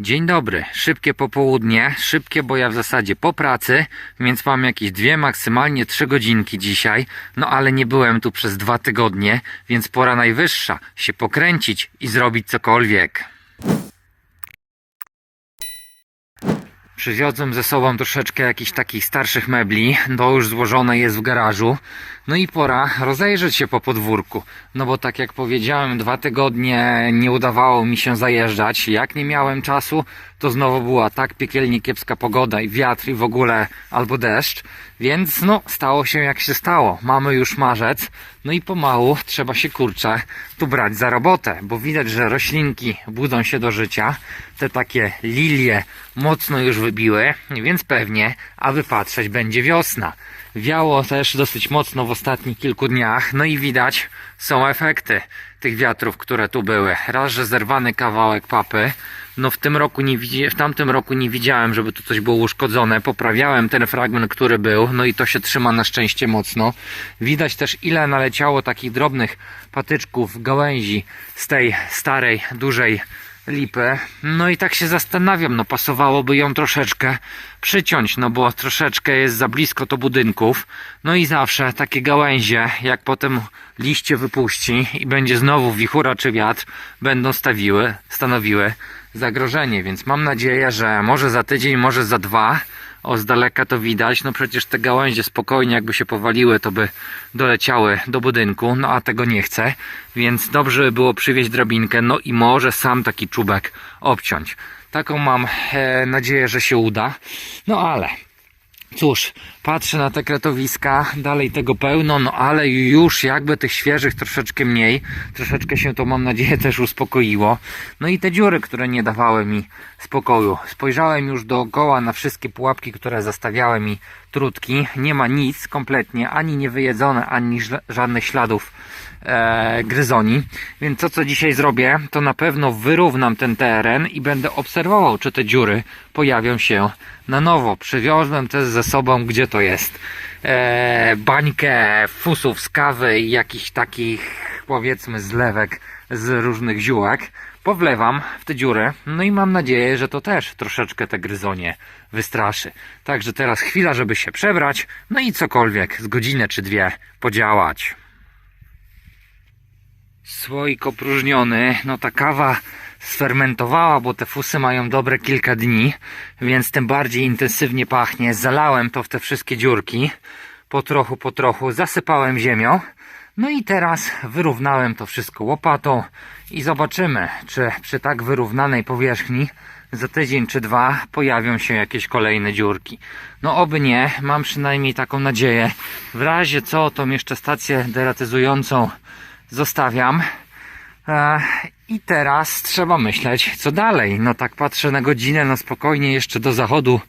Dzień dobry, szybkie popołudnie, szybkie, bo ja w zasadzie po pracy, więc mam jakieś dwie, maksymalnie trzy godzinki dzisiaj, no ale nie byłem tu przez dwa tygodnie, więc pora najwyższa się pokręcić i zrobić cokolwiek. Przywiozłem ze sobą troszeczkę jakichś takich starszych mebli, to już złożone jest w garażu. No i pora rozejrzeć się po podwórku. No bo tak jak powiedziałem, dwa tygodnie nie udawało mi się zajeżdżać. Jak nie miałem czasu, to znowu była tak piekielnie kiepska pogoda i wiatr i w ogóle albo deszcz. Więc no, stało się jak się stało. Mamy już marzec, no i pomału trzeba się kurczę tu brać za robotę, bo widać, że roślinki budzą się do życia. Te takie lilie mocno już wybiły, więc pewnie, aby patrzeć, będzie wiosna. Wiało też dosyć mocno w ostatnich kilku dniach, no i widać są efekty tych wiatrów, które tu były. Raz, że zerwany kawałek papy, no w tym roku nie w tamtym roku nie widziałem, żeby tu coś było uszkodzone. Poprawiałem ten fragment, który był, no i to się trzyma na szczęście mocno. Widać też ile naleciało takich drobnych patyczków, gałęzi z tej starej, dużej lipy. No i tak się zastanawiam, no pasowałoby ją troszeczkę przyciąć, no bo troszeczkę jest za blisko to budynków. No i zawsze takie gałęzie, jak potem liście wypuści i będzie znowu wichura czy wiatr, będą stawiły, stanowiły zagrożenie, więc mam nadzieję, że może za tydzień, może za dwa, o z daleka to widać, no przecież te gałęzie spokojnie jakby się powaliły, to by doleciały do budynku, no a tego nie chcę, więc dobrze by było przywieźć drabinkę, no i może sam taki czubek obciąć. Taką mam e, nadzieję, że się uda, no ale Cóż, patrzę na te kretowiska, dalej tego pełno, no ale już jakby tych świeżych troszeczkę mniej, troszeczkę się to mam nadzieję też uspokoiło. No i te dziury, które nie dawały mi spokoju. Spojrzałem już dookoła na wszystkie pułapki, które zastawiały mi trutki. Nie ma nic kompletnie, ani niewyjedzone, ani ża- żadnych śladów e, gryzoni. Więc to, co dzisiaj zrobię, to na pewno wyrównam ten teren i będę obserwował, czy te dziury pojawią się na nowo. Przywiozłem też ze sobą, gdzie to jest, e, bańkę fusów z kawy i jakichś takich, powiedzmy, zlewek z różnych ziółek. Powlewam w te dziury, no i mam nadzieję, że to też troszeczkę te gryzonie wystraszy. Także teraz chwila, żeby się przebrać, no i cokolwiek z godzinę czy dwie podziałać słoik opróżniony, no ta kawa sfermentowała, bo te fusy mają dobre kilka dni, więc tym bardziej intensywnie pachnie. Zalałem to w te wszystkie dziurki, po trochu, po trochu, zasypałem ziemią. No i teraz wyrównałem to wszystko łopatą i zobaczymy, czy przy tak wyrównanej powierzchni za tydzień czy dwa pojawią się jakieś kolejne dziurki. No oby nie, mam przynajmniej taką nadzieję. W razie co, tą jeszcze stację deratyzującą zostawiam. E, I teraz trzeba myśleć, co dalej. No tak patrzę na godzinę, no spokojnie jeszcze do zachodu,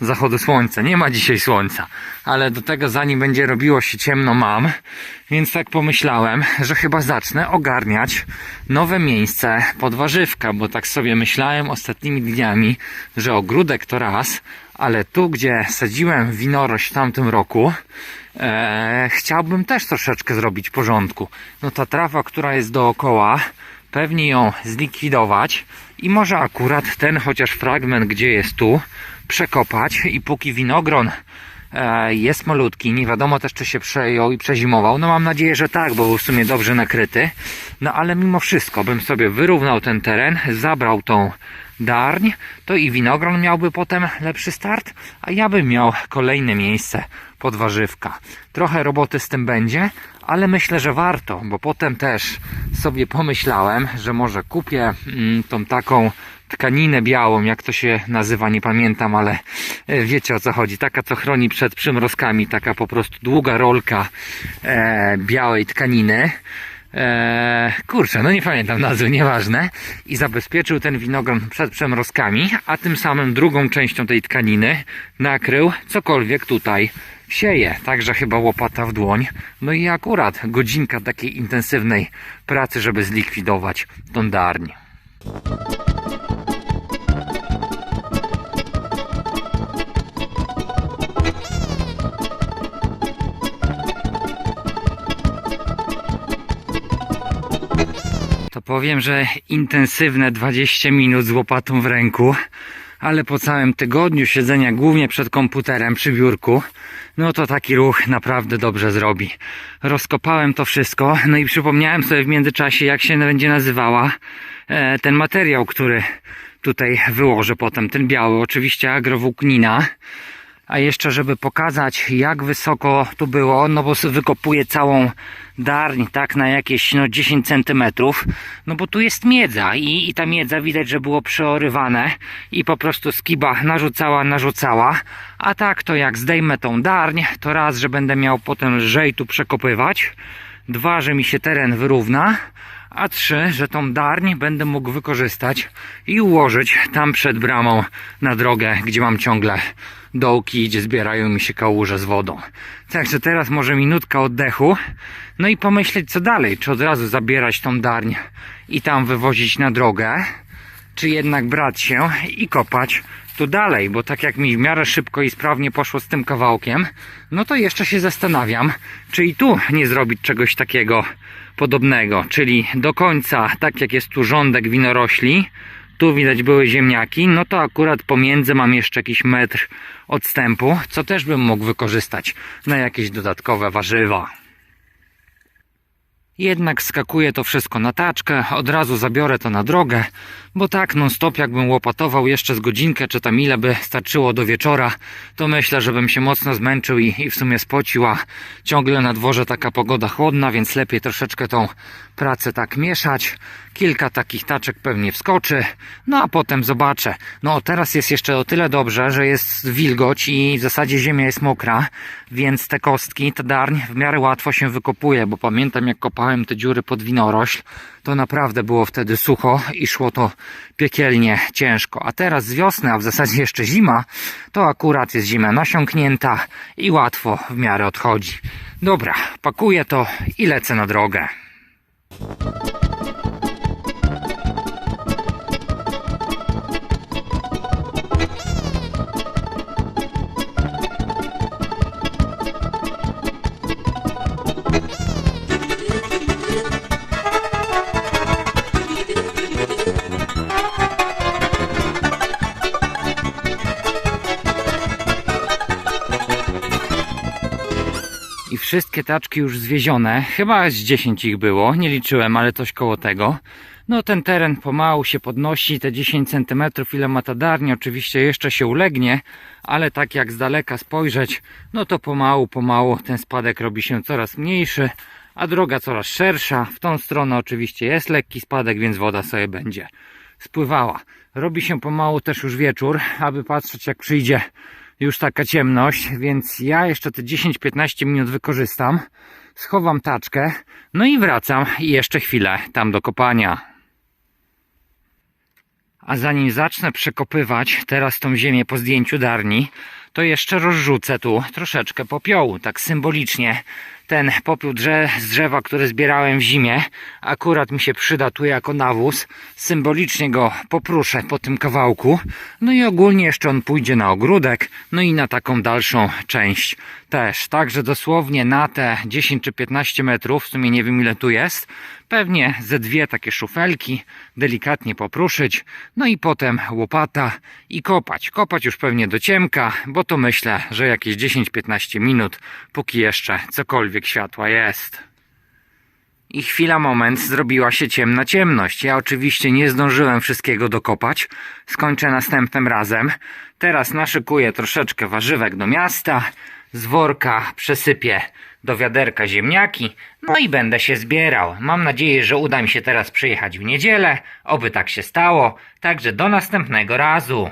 zachodu słońca. Nie ma dzisiaj słońca, ale do tego zanim będzie robiło się ciemno mam, więc tak pomyślałem, że chyba zacznę ogarniać nowe miejsce pod warzywka, bo tak sobie myślałem ostatnimi dniami, że ogródek to raz, ale tu, gdzie sadziłem winorość w tamtym roku, e, chciałbym też troszeczkę zrobić porządku. No ta trawa, która jest dookoła, pewnie ją zlikwidować i może akurat ten chociaż fragment, gdzie jest tu, przekopać i póki winogron jest malutki, nie wiadomo też czy się przejął i przezimował, no mam nadzieję, że tak, bo był w sumie dobrze nakryty, no ale mimo wszystko bym sobie wyrównał ten teren, zabrał tą darń, to i winogron miałby potem lepszy start, a ja bym miał kolejne miejsce pod warzywka. Trochę roboty z tym będzie, ale myślę, że warto, bo potem też sobie pomyślałem, że może kupię mm, tą taką tkaninę białą, jak to się nazywa, nie pamiętam, ale e, wiecie o co chodzi. Taka, co chroni przed przymrozkami, taka po prostu długa rolka e, białej tkaniny. Eee, kurczę, no nie pamiętam nazwy, nieważne. I zabezpieczył ten winogron przed przemrozkami, a tym samym drugą częścią tej tkaniny nakrył cokolwiek tutaj sieje. Także chyba łopata w dłoń. No i akurat godzinka takiej intensywnej pracy, żeby zlikwidować tą darń. Powiem, że intensywne 20 minut z łopatą w ręku, ale po całym tygodniu siedzenia głównie przed komputerem przy biurku, no to taki ruch naprawdę dobrze zrobi. Rozkopałem to wszystko, no i przypomniałem sobie w międzyczasie, jak się będzie nazywała e, ten materiał, który tutaj wyłożę potem, ten biały, oczywiście agrowłóknina. A jeszcze, żeby pokazać, jak wysoko tu było, no bo sobie wykopuję całą darń, tak, na jakieś no, 10 centymetrów, no bo tu jest miedza i, i ta miedza widać, że było przeorywane i po prostu skiba narzucała, narzucała, a tak to jak zdejmę tą darń, to raz, że będę miał potem lżej tu przekopywać, dwa, że mi się teren wyrówna, a trzy, że tą darń będę mógł wykorzystać i ułożyć tam przed bramą na drogę, gdzie mam ciągle dołki, gdzie zbierają mi się kałuże z wodą. Także teraz może minutka oddechu, no i pomyśleć co dalej, czy od razu zabierać tą darń i tam wywozić na drogę, czy jednak brać się i kopać tu dalej, bo tak jak mi w miarę szybko i sprawnie poszło z tym kawałkiem, no to jeszcze się zastanawiam, czy i tu nie zrobić czegoś takiego podobnego, czyli do końca, tak jak jest tu rządek winorośli, tu widać były ziemniaki, no to akurat pomiędzy mam jeszcze jakiś metr odstępu, co też bym mógł wykorzystać na jakieś dodatkowe warzywa. Jednak skakuję to wszystko na taczkę, od razu zabiorę to na drogę, bo tak non stop jakbym łopatował jeszcze z godzinkę, czy tam ile by starczyło do wieczora, to myślę, że bym się mocno zmęczył i, i w sumie spocił, a ciągle na dworze taka pogoda chłodna, więc lepiej troszeczkę tą pracę tak mieszać. Kilka takich taczek pewnie wskoczy, no a potem zobaczę. No teraz jest jeszcze o tyle dobrze, że jest wilgoć i w zasadzie ziemia jest mokra, więc te kostki, ta darń w miarę łatwo się wykopuje, bo pamiętam jak kopałem te dziury pod winorośl, to naprawdę było wtedy sucho i szło to piekielnie ciężko. A teraz z wiosny, a w zasadzie jeszcze zima, to akurat jest zima nasiąknięta i łatwo w miarę odchodzi. Dobra, pakuję to i lecę na drogę. Wszystkie taczki już zwiezione. Chyba z 10 ich było, nie liczyłem, ale coś koło tego. No ten teren pomału się podnosi, te 10 cm ile ma ta darnia, oczywiście jeszcze się ulegnie, ale tak jak z daleka spojrzeć, no to pomału, pomału ten spadek robi się coraz mniejszy, a droga coraz szersza. W tą stronę oczywiście jest lekki spadek, więc woda sobie będzie spływała. Robi się pomału też już wieczór, aby patrzeć jak przyjdzie już taka ciemność, więc ja jeszcze te 10-15 minut wykorzystam, schowam taczkę, no i wracam i jeszcze chwilę tam do kopania. A zanim zacznę przekopywać teraz tą ziemię po zdjęciu darni, to jeszcze rozrzucę tu troszeczkę popiołu, tak symbolicznie. Ten popiół z drzewa, który zbierałem w zimie, akurat mi się przyda tu jako nawóz. Symbolicznie go popruszę po tym kawałku. No i ogólnie jeszcze on pójdzie na ogródek, no i na taką dalszą część też. Także dosłownie na te 10 czy 15 metrów, w sumie nie wiem ile tu jest, pewnie ze dwie takie szufelki, delikatnie popruszyć, no i potem łopata i kopać. Kopać już pewnie do ciemka, bo to myślę, że jakieś 10-15 minut, póki jeszcze cokolwiek światła jest. I chwila moment zrobiła się ciemna ciemność. Ja oczywiście nie zdążyłem wszystkiego dokopać. Skończę następnym razem. Teraz naszykuję troszeczkę warzywek do miasta. Z worka przesypię do wiaderka ziemniaki. No i będę się zbierał. Mam nadzieję, że uda mi się teraz przyjechać w niedzielę. Oby tak się stało. Także do następnego razu.